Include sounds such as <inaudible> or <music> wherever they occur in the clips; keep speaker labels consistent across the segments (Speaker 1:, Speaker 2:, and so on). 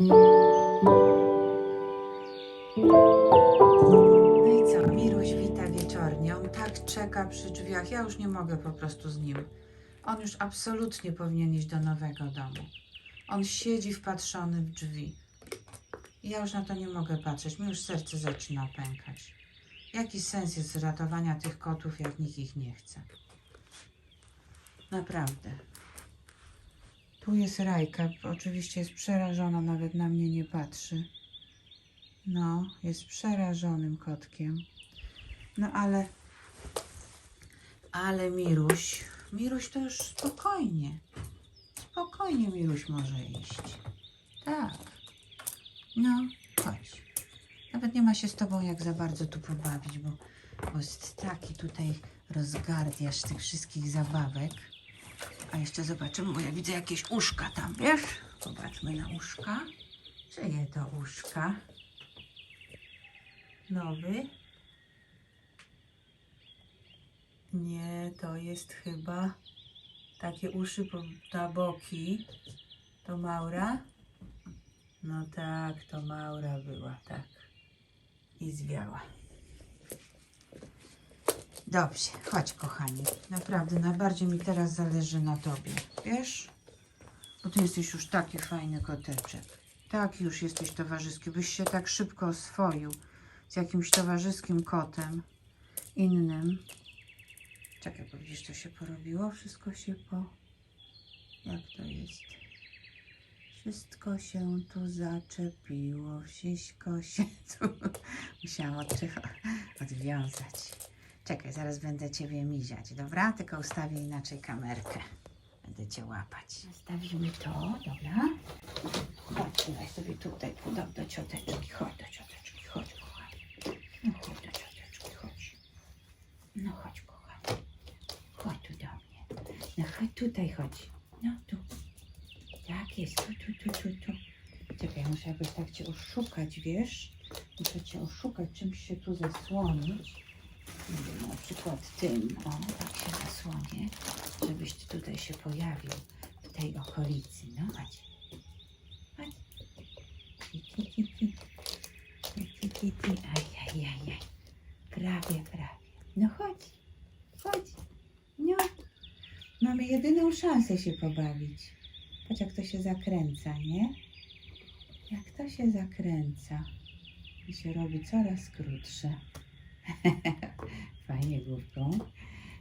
Speaker 1: No i co, Miruś wita wieczornie. On tak czeka przy drzwiach. Ja już nie mogę po prostu z nim. On już absolutnie powinien iść do nowego domu. On siedzi wpatrzony w drzwi. Ja już na to nie mogę patrzeć. Mi już serce zaczyna pękać. Jaki sens jest ratowania tych kotów, jak nikt ich nie chce? Naprawdę. Tu jest Rajka. Oczywiście jest przerażona, nawet na mnie nie patrzy. No, jest przerażonym kotkiem. No ale. Ale Miruś. Miruś to już spokojnie. Spokojnie Miruś może iść. Tak. No, chodź. Nawet nie ma się z tobą jak za bardzo tu pobawić, bo, bo jest taki tutaj rozgardiasz tych wszystkich zabawek. A jeszcze zobaczymy, bo ja widzę jakieś uszka tam, wiesz? Popatrzmy na uszka. Czyje to uszka? Nowy? Nie, to jest chyba takie uszy na boki. To Maura? No tak, to Maura była, tak. I zwiała. Dobrze, chodź kochani. Naprawdę, najbardziej mi teraz zależy na tobie. Wiesz? Bo ty jesteś już taki fajny koteczek. Tak już jesteś towarzyski. Byś się tak szybko oswoił z jakimś towarzyskim kotem. Innym. Czekaj, bo widzisz, co się porobiło? Wszystko się po... Jak to jest? Wszystko się tu zaczepiło, wszystko się tu... <laughs> Musiałam odwiązać. Czekaj, zaraz będę Ciebie miziać, dobra? Tylko ustawię inaczej kamerkę. Będę Cię łapać. Nastawimy to, dobra? Chodź, daj sobie tutaj, tu do, do cioteczki. Chodź do cioteczki, chodź, kochanie. No chodź do cioteczki, chodź. No chodź, kochanie. Chodź tu do mnie. No chodź tutaj, chodź. No tu. Tak jest, tu, tu, tu, tu, tu. Czekaj, muszę jakoś tak Cię oszukać, wiesz? Muszę Cię oszukać, czymś się tu zasłonić. Wiem, na przykład tym, o, tak się zasłonię, żebyś ty tutaj się pojawił w tej okolicy. No chodź. Chodź. Ti, ti, ti, ti. Aj, aj, aj, aj. Prawie, prawie. No chodź. Chodź. No. Mamy jedyną szansę się pobawić. Patrz jak to się zakręca, nie? Jak to się zakręca. I się robi coraz krótsze. <laughs> Fajnie główką.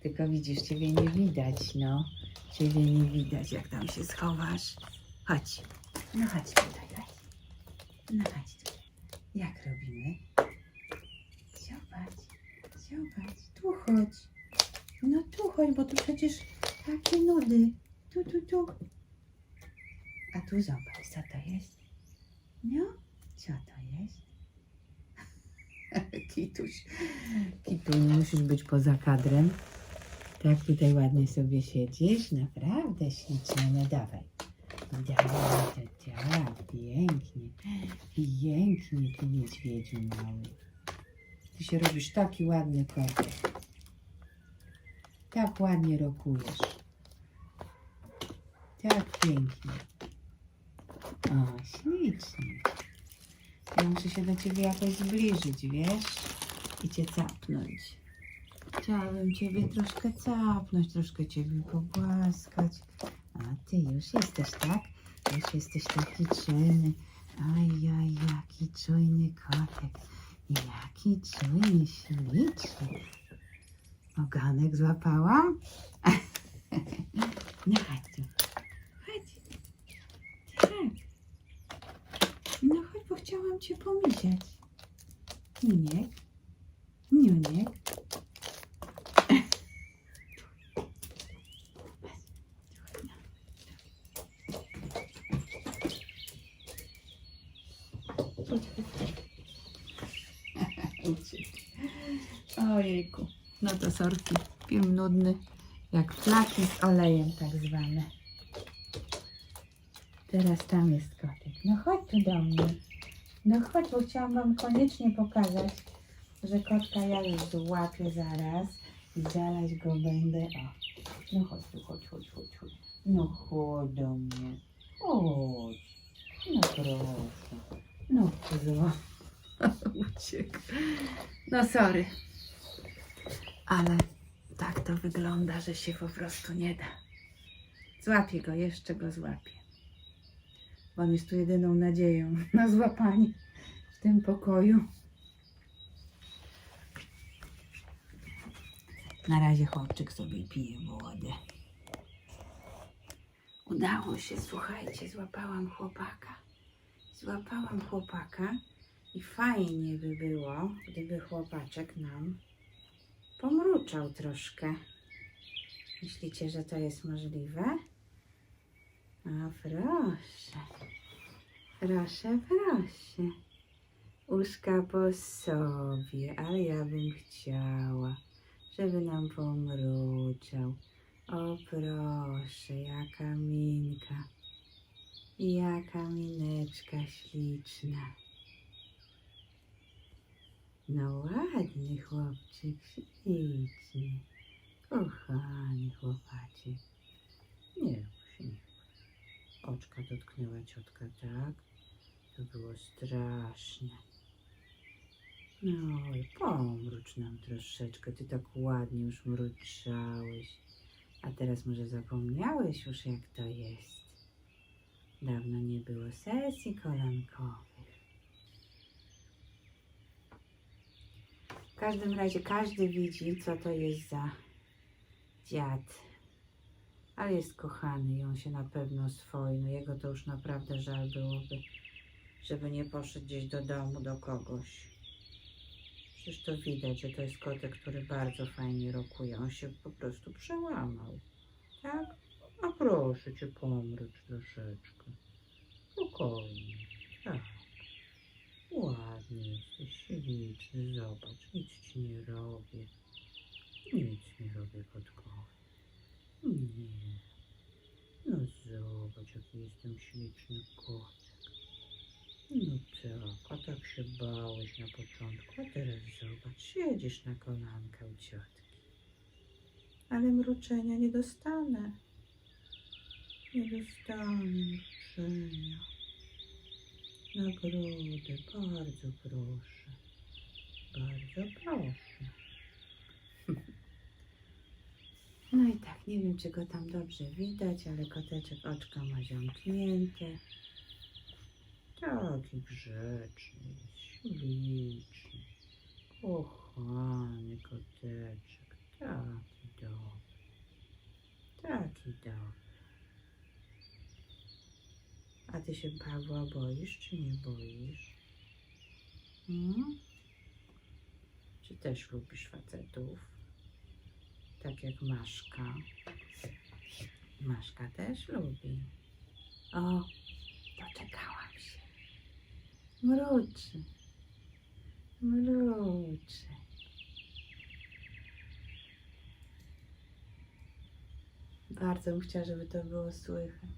Speaker 1: Tylko widzisz, ciebie nie widać, no. Ciebie nie widać, jak tam się schowasz. Chodź. No chodź tutaj, chodź. No chodź tutaj. Jak robimy? Zobacz, zobacz. Tu chodź. No tu chodź, bo tu przecież takie nudy. Tu, tu, tu. A tu zobacz, co to jest? No, co to jest? <laughs> Kituś. Kitu, nie musisz być poza kadrem. Tak, tutaj ładnie sobie siedzisz. Naprawdę ślicznie. No dawaj. Dawaj, tak, pięknie. Pięknie, ty niedźwiedziu mały. Ty się robisz taki ładny kotek. Tak ładnie rokujesz. Tak pięknie. O, ślicznie. Ja muszę się do ciebie jakoś zbliżyć, wiesz? I cię capnąć. Chciałabym ciebie troszkę capnąć, troszkę ciebie pogłaskać. A ty już jesteś, tak? Już jesteś taki czujny. Ajaj, jaki czujny kotek. Jaki czujny, śliczny. Oganek złapałam? <laughs> No chodź tu. Chodź. Tak. No chodź, bo chciałam cię pomisiać. Niuniek. Niuniek. Ojejku. No to sorki. Film nudny. Jak flaki z olejem tak zwane. Teraz tam jest kotek. No chodź tu do mnie. No chodź, bo chciałam wam koniecznie pokazać, że kotka ja już złapię zaraz i zalać go będę. O. No chodź tu, chodź, chodź, chodź, chodź. No chodź do mnie. Chodź. No proszę. No zło. <laughs> Uciekł. No sorry. Ale tak to wygląda, że się po prostu nie da. Złapię go, jeszcze go złapię. On jest tu jedyną nadzieją <laughs> na złapanie w tym pokoju. Na razie chłopczyk sobie pije wodę. Udało się, słuchajcie, złapałam chłopaka. Złapałam chłopaka i fajnie by było, gdyby chłopaczek nam pomruczał troszkę. Myślicie, że to jest możliwe? A proszę. Proszę, proszę. Uszka po sobie, ale ja bym chciała, żeby nam pomruczał. O proszę, jaka minka. Jaka mineczka śliczna. No ładny chłopczyk, śliczny. Kochany chłopaczek. Nie się, nie. Oczka dotknęła ciotka, tak? To było straszne. No i pomrucz nam troszeczkę. Ty tak ładnie już mruczałeś. A teraz może zapomniałeś już jak to jest. Dawno nie było sesji kolankowych. W każdym razie każdy widzi, co to jest za dziad. Ale jest kochany i on się na pewno swoi. No jego to już naprawdę żal byłoby, żeby nie poszedł gdzieś do domu do kogoś. Przecież to widać, że to jest kotek, który bardzo fajnie rokuje. On się po prostu przełamał. Tak? A proszę cię pomruć troszeczkę. Spokojnie. Tak. Ładny jesteś, śliczny. Zobacz, nic ci nie robię. Nic nie robię kotkowi. Nie. No zobacz, jaki jestem śliczny kotek. No tak, a tak się bałeś na początku, a teraz zobacz, siedzisz na kolanka u ciotki. Ale mruczenia nie dostanę. Nie dostanę mruczenia. Nagrodę, bardzo proszę. Bardzo proszę. No i tak, nie wiem, czy go tam dobrze widać, ale koteczek oczka ma zamknięte. Taki grzeczny, śliczny, kochany koteczek, taki dobry, taki dobry. A ty się Pawła boisz, czy nie boisz? Hmm? Czy też lubisz facetów? Tak jak Maszka. Maszka też lubi. O, doczekałam się. Mruczy. Mruczy. Bardzo bym chciała, żeby to było słychać.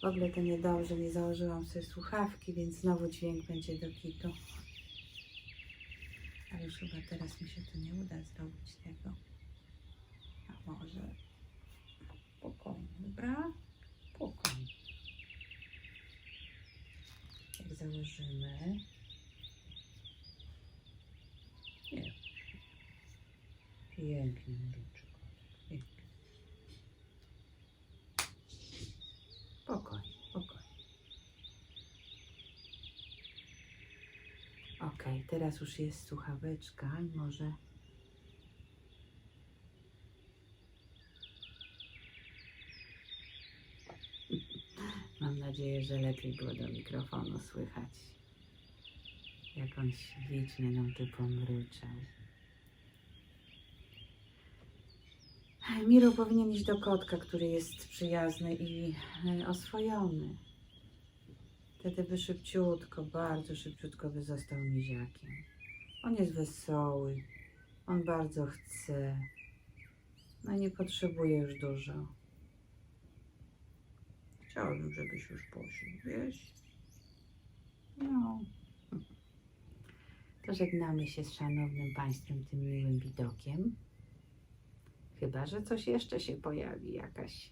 Speaker 1: W ogóle to niedobrze, nie założyłam sobie słuchawki, więc znowu dźwięk będzie do kitu. Ale już chyba teraz mi się to nie uda zrobić tego. A może spokojnie, dobra? Spokojnie. Jak założymy. Nie. Pięknie kotek. Pięknie. Spokojnie, spokojnie. Teraz już jest słuchaweczka i może... Mam nadzieję, że lepiej było do mikrofonu słychać. Jak on ślicznie nam tu pomryczał. Miro powinien iść do kotka, który jest przyjazny i e, oswojony. Wtedy by szybciutko, bardzo szybciutko by został miziakiem. On jest wesoły, on bardzo chce. No nie potrzebuje już dużo. Chciałabym, żebyś już poszedł, wiesz? No. To żegnamy się z szanownym państwem tym miłym widokiem. Chyba, że coś jeszcze się pojawi, jakaś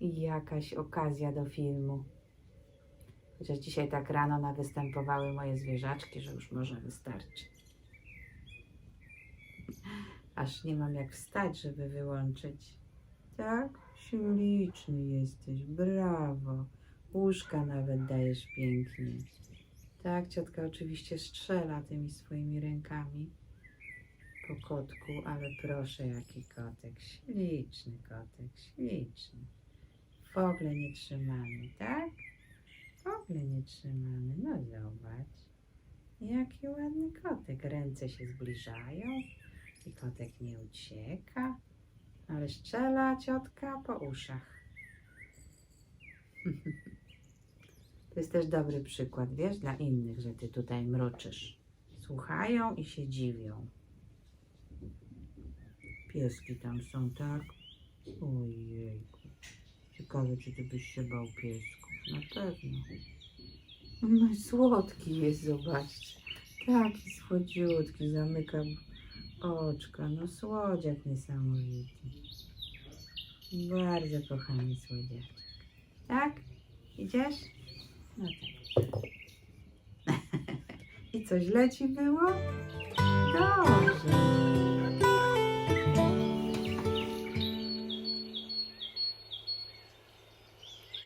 Speaker 1: jakaś okazja do filmu. Chociaż dzisiaj tak rano nawystępowały moje zwierzaczki, że już może wystarczy. Aż nie mam jak wstać, żeby wyłączyć. Tak? Śliczny jesteś, brawo. Łóżka nawet dajesz pięknie. Tak, ciotka oczywiście strzela tymi swoimi rękami po kotku, ale proszę, jaki kotek. Śliczny kotek, śliczny. W ogóle nie trzymany, tak? W ogóle nie trzymany. No zobacz. Jaki ładny kotek. Ręce się zbliżają i kotek nie ucieka, ale strzela ciotka po uszach. <laughs> To jest też dobry przykład, wiesz, dla innych, że ty tutaj mruczysz. Słuchają i się dziwią. Pieski tam są, tak? Ojejku. Ciekawe, czy ty byś się bał piesków. Na pewno. No i słodki jest, zobaczcie. Taki słodziutki, zamyka oczka. No słodziak niesamowity. Bardzo kochany słodziaczek. Tak? Idziesz? No tak. <laughs> I co, źle ci było? Dobrze.